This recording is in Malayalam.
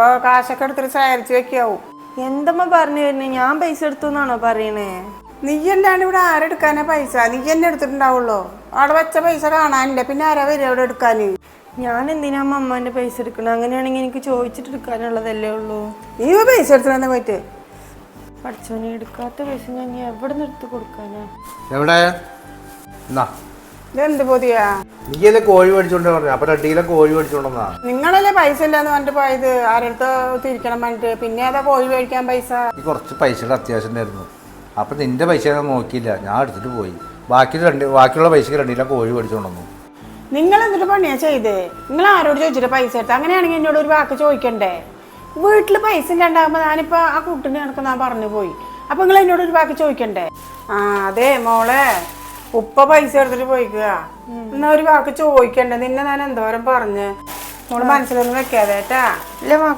ചിലപ്പോ കാശൊക്കെ എടുത്തിട്ട് ശേഖരിച്ച് വെക്കാവും. എന്തമ്മ പറഞ്ഞു വരുന്നേ? ഞാൻ പൈസ എടുത്തു എന്നാണോ പറയണേ? നീ അല്ലാണ്ട് ഇവിടെ ആരെടുക്കാനാ പൈസ? നീ എന്നെ എടുത്തിട്ടുണ്ടാവുള്ളൂ? അവിടെ വെച്ച പൈസ കാണാനില്ല? പിന്നെ ആരാ വരിക അവിടെ എടുക്കാൻ ഞാൻ എന്തിനാ അമ്മ അമ്മാന്റെ പൈസ എടുക്കണം? അങ്ങനെയാണെങ്കിൽ എനിക്ക് ചോദിച്ചിട്ട് എടുക്കാനുള്ളതല്ലേ ഉള്ളൂ. നീ പൈസ എടുത്തിട്ടെന്ന് പോയിട്ട്? പഠിച്ചോനെ എടുക്കാത്ത പൈസ ഞാൻ എവിടെ നിന്ന് എടുത്ത് കൊടുക്കാനാ? എവിടെ? എന്നാ ഇതെന്ത് പൊതിയാ? നീയല്ലേ കോഴി മേടിച്ചോണ്ട് പറഞ്ഞു അപ്പൊ കോഴി മേടിച്ചോണ്ടെന്നാ. നിങ്ങളല്ലേ പൈസ ഇല്ലാന്ന് പറഞ്ഞിട്ട് പോയത്? ആരടുത്ത് തിരിക്കണം പറഞ്ഞിട്ട്. പിന്നെ അതാ കോഴി മേടിക്കാൻ പൈസ? ഈ കുറച്ച് പൈസയുടെ അത്യാവശ്യം ഉണ്ടായിരുന്നു. അപ്പൊ നിന്റെ പൈസ ഞാൻ നോക്കിയില്ല. ഞാൻ എടുത്തിട്ട് പോയി. ബാക്കി രണ്ട് ബാക്കിയുള്ള പൈസക്ക് രണ്ടിയിലെ കോഴി മേടിച്ചോണ്ടെന്നു നിങ്ങൾ എന്നിട്ട് പണിയാ ചെയ്തേ? നിങ്ങൾ ആരോട് ചോദിച്ചിട്ട് പൈസ എടുത്ത്? അങ്ങനെയാണെങ്കിൽ എന്നോട് ഒരു വാക്ക് ചോദിക്കണ്ടേ? വീട്ടിൽ പൈസ ഇല്ലാണ്ടാകുമ്പോൾ ഞാനിപ്പോ ആ കുട്ടിനെ കണക്ക് ഞാൻ പറഞ്ഞു പോയി അപ്പൊ നിങ്ങൾ എന്നോട് ഒരു വാക്ക് ചോദിക്കണ്ടേ? ആ അതെ മോളെ. ഉപ്പ പൈസ എടുത്തിട്ട് പോയിക്കുക. എന്നാ ഒരു വാക്ക് ചോദിക്കണ്ട. നിന്നെ ഞാൻ എന്തോരം പറഞ്ഞ്? മോൾ മനസ്സിലൊന്നും വെക്കാതെ കേട്ടാ. ഇല്ല മാ